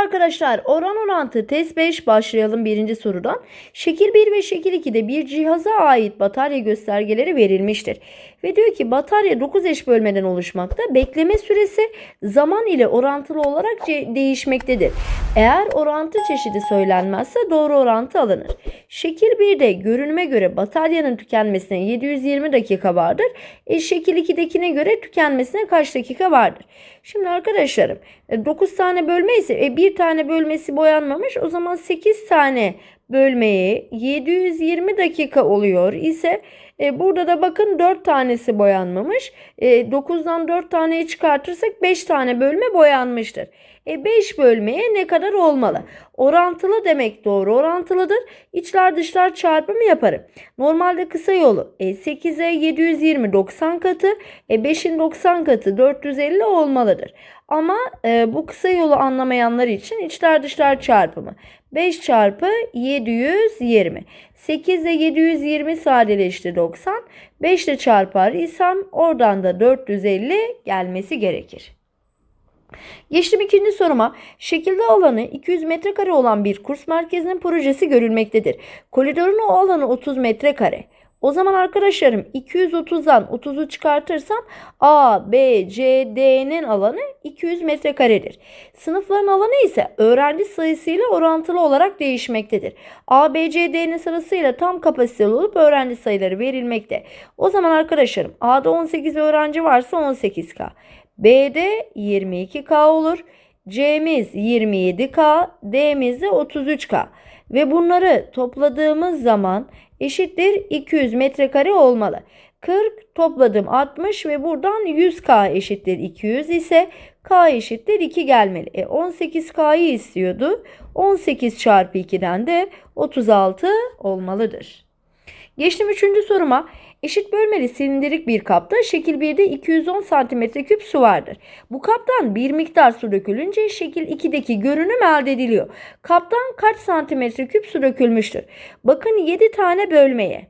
arkadaşlar oran orantı test 5 başlayalım birinci sorudan. Şekil 1 ve şekil 2'de bir cihaza ait batarya göstergeleri verilmiştir. Ve diyor ki batarya 9 eş bölmeden oluşmakta. Bekleme süresi zaman ile orantılı olarak değişmektedir. Eğer orantı çeşidi söylenmezse doğru orantı alınır. Şekil 1'de görünüme göre bataryanın tükenmesine 720 dakika vardır. E, şekil 2'dekine göre tükenmesine kaç dakika vardır? Şimdi arkadaşlarım 9 tane bölme ise e, bir tane bölmesi boyanmamış. O zaman 8 tane bölmeye 720 dakika oluyor ise e, burada da bakın 4 tanesi boyanmamış. E, 9'dan 4 taneyi çıkartırsak 5 tane bölme boyanmıştır. E 5 bölmeye ne kadar olmalı? Orantılı demek doğru orantılıdır. İçler dışlar çarpımı yaparım. Normalde kısa yolu e, 8'e 720 90 katı, e 5'in 90 katı 450 olmalıdır. Ama e, bu kısa yolu anlamayanlar için içler dışlar çarpımı. 5 çarpı 720. 8 ile 720 sadeleşti 90. 5 ile çarpar isem oradan da 450 gelmesi gerekir. Geçtim ikinci soruma. Şekilde alanı 200 metrekare olan bir kurs merkezinin projesi görülmektedir. Koridorun o alanı 30 metrekare. O zaman arkadaşlarım 230'dan 30'u çıkartırsam A, B, C, D'nin alanı 200 metrekaredir. Sınıfların alanı ise öğrenci sayısıyla orantılı olarak değişmektedir. A, B, C, D'nin sırasıyla tam kapasiteli olup öğrenci sayıları verilmekte. O zaman arkadaşlarım A'da 18 öğrenci varsa 18K. B'de 22K olur. C'miz 27K, D'miz de 33K. Ve bunları topladığımız zaman eşittir 200 metrekare olmalı. 40 topladım 60 ve buradan 100K eşittir 200 ise K eşittir 2 gelmeli. E 18K'yı istiyordu. 18 çarpı 2'den de 36 olmalıdır. Geçtim üçüncü soruma. Eşit bölmeli silindirik bir kapta şekil 1'de 210 cm3 su vardır. Bu kaptan bir miktar su dökülünce şekil 2'deki görünüm elde ediliyor. Kaptan kaç santimetre küp su dökülmüştür? Bakın 7 tane bölmeye.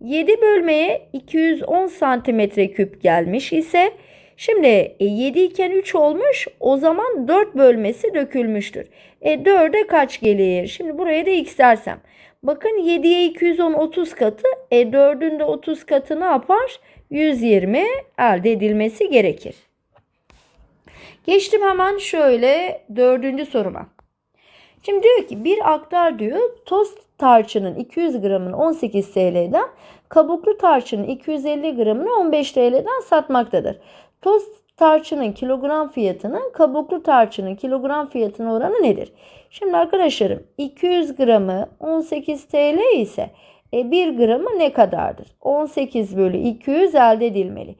7 bölmeye 210 santimetre küp gelmiş ise şimdi e, 7 iken 3 olmuş o zaman 4 bölmesi dökülmüştür. E 4'e kaç gelir? Şimdi buraya da x dersem. Bakın 7'ye 210 30 katı. E 4'ün de 30 katı ne yapar? 120 elde edilmesi gerekir. Geçtim hemen şöyle dördüncü soruma. Şimdi diyor ki bir aktar diyor toz tarçının 200 gramını 18 TL'den kabuklu tarçının 250 gramını 15 TL'den satmaktadır. Toz tarçının kilogram fiyatının kabuklu tarçının kilogram fiyatına oranı nedir? Şimdi arkadaşlarım 200 gramı 18 TL ise e, 1 gramı ne kadardır? 18 bölü 200 elde edilmeli.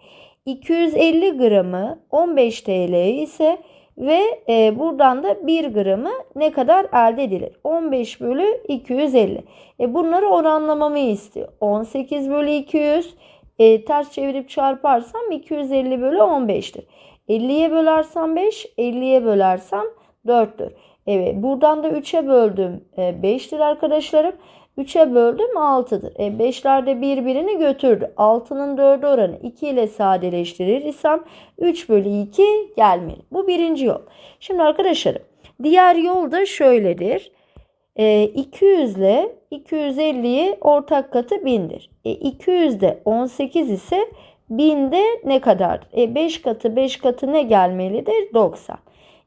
250 gramı 15 TL ise ve e, buradan da 1 gramı ne kadar elde edilir? 15 bölü 250. E, bunları oranlamamı istiyor. 18 bölü 200 e, ters çevirip çarparsam 250 bölü 15'tir. 50'ye bölersem 5, 50'ye bölersem 4'tür. Evet buradan da 3'e böldüm e, 5'tir arkadaşlarım. 3'e böldüm 6'dır. E 5'ler de birbirini götürdü. 6'nın 4'ü oranı 2 ile sadeleştirir isem 3 bölü 2 gelmeli. Bu birinci yol. Şimdi arkadaşlarım diğer yol da şöyledir. E, 200 ile 250'yi ortak katı 1000'dir. E, 200 de 18 ise 1000'de ne kadardır? E, 5 katı 5 katı ne gelmelidir? 90.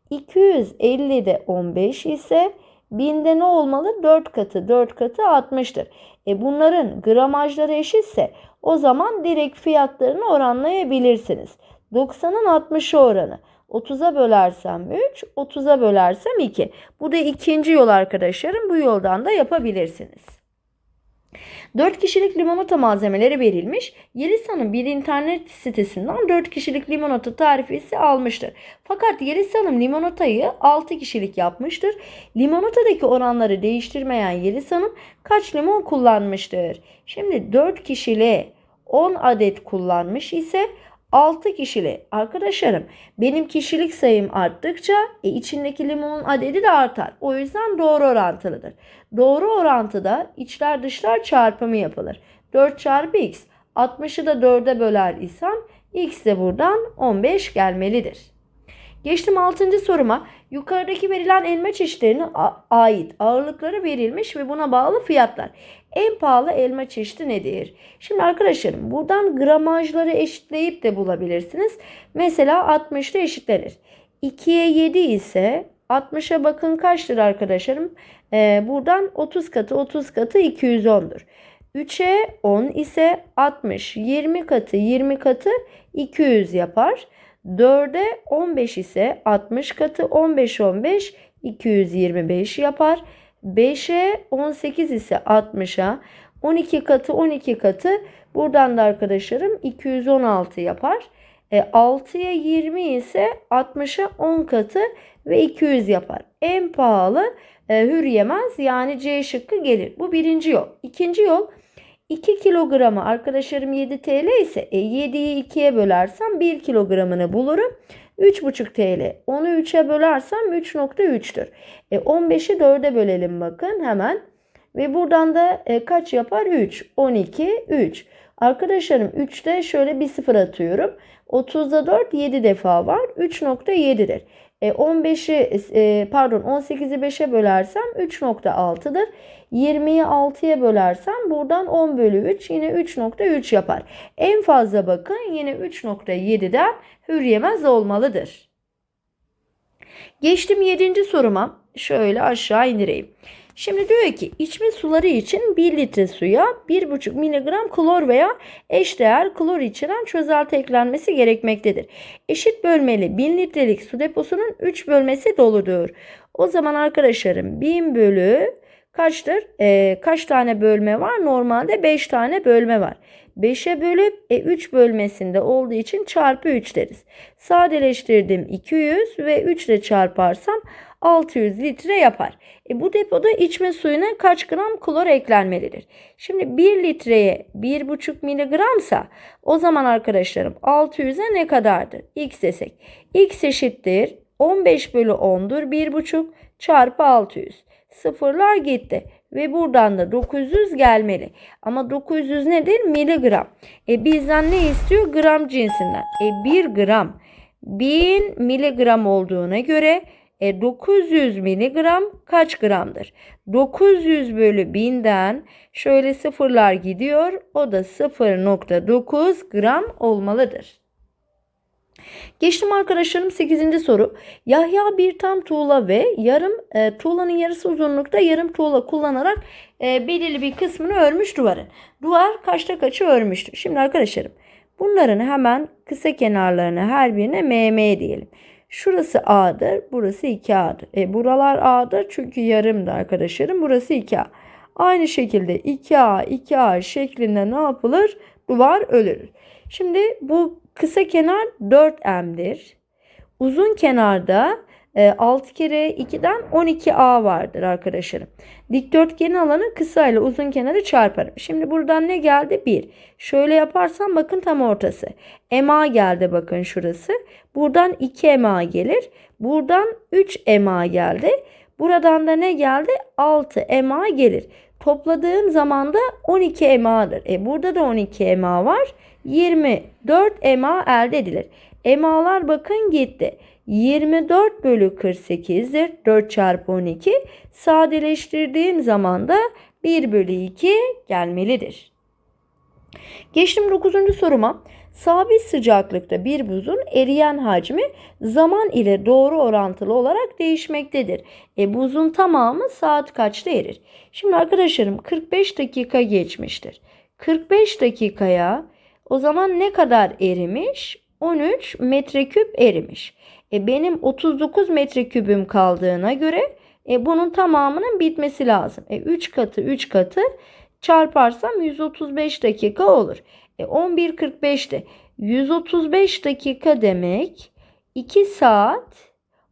250 de 15 ise 1000'de ne olmalı? 4 katı 4 katı 60'tır. E bunların gramajları eşitse o zaman direkt fiyatlarını oranlayabilirsiniz. 90'ın 60'ı oranı. 30'a bölersem 3, 30'a bölersem 2. Bu da ikinci yol arkadaşlarım. Bu yoldan da yapabilirsiniz. 4 kişilik limonata malzemeleri verilmiş. Yelisa'nın bir internet sitesinden 4 kişilik limonata tarifesi almıştır. Fakat Yelisa Hanım limonatayı 6 kişilik yapmıştır. Limonatadaki oranları değiştirmeyen Yelisa Hanım kaç limon kullanmıştır? Şimdi 4 kişiliğe 10 adet kullanmış ise 6 kişili arkadaşlarım benim kişilik sayım arttıkça e, içindeki limonun adedi de artar. O yüzden doğru orantılıdır. Doğru orantıda içler dışlar çarpımı yapılır. 4 çarpı x 60'ı da 4'e böler isem x de buradan 15 gelmelidir. Geçtim 6. soruma. Yukarıdaki verilen elma çeşitlerine ait ağırlıkları verilmiş ve buna bağlı fiyatlar. En pahalı elma çeşidi nedir? Şimdi arkadaşlarım buradan gramajları eşitleyip de bulabilirsiniz. Mesela 60'da eşitlenir. 2'ye 7 ise 60'a bakın kaçtır arkadaşlarım? Ee, buradan 30 katı 30 katı 210'dur. 3'e 10 ise 60. 20 katı 20 katı 200 yapar. 4'e 15 ise 60 katı 15 15 225 yapar. 5'e 18 ise 60'a 12 katı 12 katı buradan da arkadaşlarım 216 yapar. E, 6'ya 20 ise 60'a 10 katı ve 200 yapar. En pahalı e, hür yemez yani C şıkkı gelir. Bu birinci yol. İkinci yol 2 kilogramı arkadaşlarım 7 TL ise e, 7'yi 2'ye bölersem 1 kilogramını bulurum. 3,5 TL. Onu 3'e bölersem 3.3'tür. E, 15'i 4'e bölelim bakın hemen. Ve buradan da e, kaç yapar? 3. 12, 3. Arkadaşlarım 3'te şöyle bir sıfır atıyorum. 30'da 4 7 defa var. 3.7'dir. E, 15'i e, pardon 18'i 5'e bölersem 3.6'dır. 20'yi 6'ya bölersem buradan 10 bölü 3 yine 3.3 yapar. En fazla bakın yine 3.7'den hürriyemez olmalıdır. Geçtim 7. soruma. Şöyle aşağı indireyim. Şimdi diyor ki içme suları için 1 litre suya 1,5 mg klor veya eşdeğer klor içeren çözelti eklenmesi gerekmektedir. Eşit bölmeli 1000 litrelik su deposunun 3 bölmesi doludur. O zaman arkadaşlarım 1000 bölü kaçtır? Ee, kaç tane bölme var? Normalde 5 tane bölme var. 5'e bölüp e, 3 bölmesinde olduğu için çarpı 3 deriz. Sadeleştirdim 200 ve 3 ile çarparsam 600 litre yapar. E, bu depoda içme suyuna kaç gram klor eklenmelidir? Şimdi 1 litreye 1,5 miligramsa o zaman arkadaşlarım 600'e ne kadardır? X desek. X eşittir 15 bölü 10'dur 1,5 çarpı 600. Sıfırlar gitti. Ve buradan da 900 gelmeli. Ama 900 nedir? Miligram. E bizden ne istiyor? Gram cinsinden. E 1 gram 1000 miligram olduğuna göre e 900 miligram kaç gramdır? 900 bölü 1000'den şöyle sıfırlar gidiyor. O da 0.9 gram olmalıdır. Geçtim arkadaşlarım 8. soru. Yahya bir tam tuğla ve yarım e, tuğlanın yarısı uzunlukta yarım tuğla kullanarak e, belirli bir kısmını örmüş duvarın. Duvar kaçta kaçı örmüştür? Şimdi arkadaşlarım bunların hemen kısa kenarlarını her birine MM diyelim. Şurası A'dır, burası 2A'dır. E, buralar A'dır çünkü yarımdı arkadaşlarım. Burası 2A. Aynı şekilde 2A, 2A şeklinde ne yapılır? Duvar örülür. Şimdi bu kısa kenar 4M'dir. Uzun kenarda 6 kere 2'den 12A vardır arkadaşlarım. Dikdörtgenin alanı kısa ile uzun kenarı çarparım. Şimdi buradan ne geldi? 1. Şöyle yaparsam bakın tam ortası. MA geldi bakın şurası. Buradan 2 MA gelir. Buradan 3 MA geldi. Buradan da ne geldi? 6 MA gelir. Topladığım zaman da 12 MA'dır. E burada da 12 MA var. 24 MA elde edilir. MA'lar bakın gitti. 24 bölü 48'dir. 4 çarpı 12. Sadeleştirdiğim zaman da 1 bölü 2 gelmelidir. Geçtim 9. soruma. Sabit sıcaklıkta bir buzun eriyen hacmi zaman ile doğru orantılı olarak değişmektedir. E buzun tamamı saat kaçta erir? Şimdi arkadaşlarım 45 dakika geçmiştir. 45 dakikaya o zaman ne kadar erimiş? 13 metreküp erimiş. E benim 39 metrekübüm kaldığına göre e bunun tamamının bitmesi lazım. E 3 katı 3 katı çarparsam 135 dakika olur. E 11.45'te 135 dakika demek 2 saat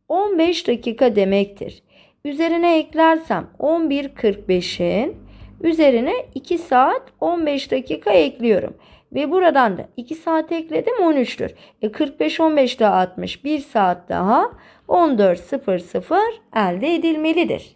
15 dakika demektir. Üzerine eklersem 11.45'in üzerine 2 saat 15 dakika ekliyorum. Ve buradan da 2 saat ekledim 13'tür. E 45 15 daha 60. 1 saat daha 14.00 elde edilmelidir.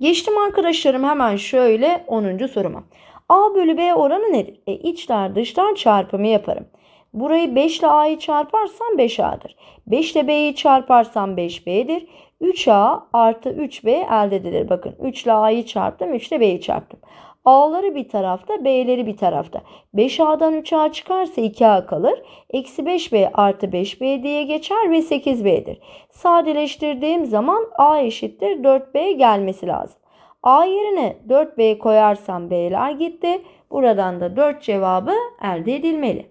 Geçtim arkadaşlarım hemen şöyle 10. soruma. A bölü B oranı nedir? E içler dışlar çarpımı yaparım. Burayı 5 ile A'yı çarparsam 5A'dır. 5 ile B'yi çarparsam 5B'dir. 3A artı 3B elde edilir. Bakın 3 ile A'yı çarptım, 3 ile B'yi çarptım. A'ları bir tarafta, B'leri bir tarafta. 5A'dan 3A çıkarsa 2A kalır. Eksi 5B artı 5B diye geçer ve 8B'dir. Sadeleştirdiğim zaman A eşittir 4B gelmesi lazım. A yerine 4B koyarsam B'ler gitti. Buradan da 4 cevabı elde edilmeli.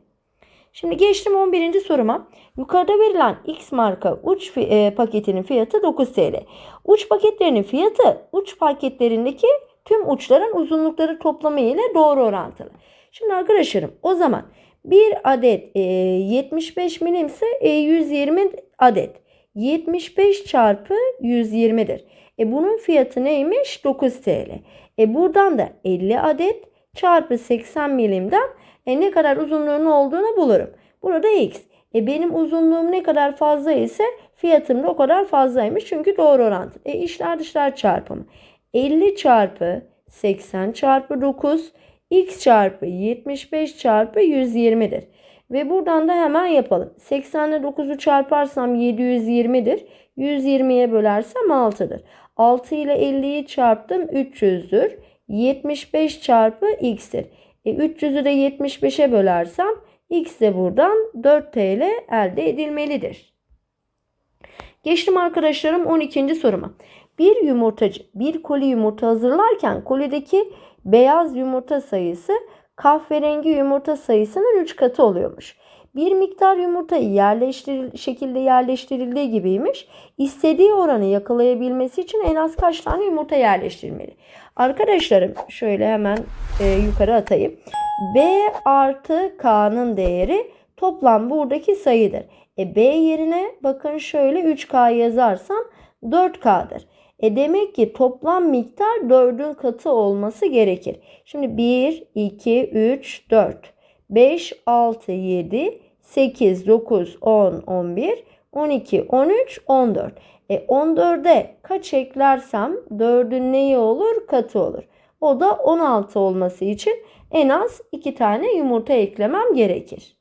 Şimdi geçtim 11. soruma. Yukarıda verilen X marka uç e, paketinin fiyatı 9 TL. Uç paketlerinin fiyatı uç paketlerindeki tüm uçların uzunlukları toplamı ile doğru orantılı. Şimdi arkadaşlarım o zaman bir adet e, 75 milimse e, 120 adet. 75 çarpı 120'dir. E bunun fiyatı neymiş? 9 TL. E buradan da 50 adet çarpı 80 milimden e ne kadar uzunluğunun olduğunu bulurum. Burada x. E benim uzunluğum ne kadar fazla ise fiyatım da o kadar fazlaymış. Çünkü doğru orantı. E içler dışlar çarpımı. 50 çarpı 80 çarpı 9 x çarpı 75 çarpı 120'dir. Ve buradan da hemen yapalım. 80 ile 9'u çarparsam 720'dir. 120'ye bölersem 6'dır. 6 ile 50'yi çarptım 300'dür. 75 çarpı x'tir. E 300'ü de 75'e bölersem x de buradan 4 TL elde edilmelidir. Geçtim arkadaşlarım 12. soruma. Bir yumurtacı bir koli yumurta hazırlarken kolideki beyaz yumurta sayısı kahverengi yumurta sayısının 3 katı oluyormuş. Bir miktar yumurta yerleştiril şekilde yerleştirildiği gibiymiş. İstediği oranı yakalayabilmesi için en az kaç tane yumurta yerleştirmeli? Arkadaşlarım şöyle hemen e, yukarı atayım. B artı K'nın değeri toplam buradaki sayıdır. E B yerine bakın şöyle 3K yazarsam 4K'dır. E demek ki toplam miktar 4'ün katı olması gerekir. Şimdi 1, 2, 3, 4, 5, 6, 7, 8, 9, 10, 11, 12, 13, 14. E 14'e kaç eklersem 4'ün neyi olur? Katı olur. O da 16 olması için en az 2 tane yumurta eklemem gerekir.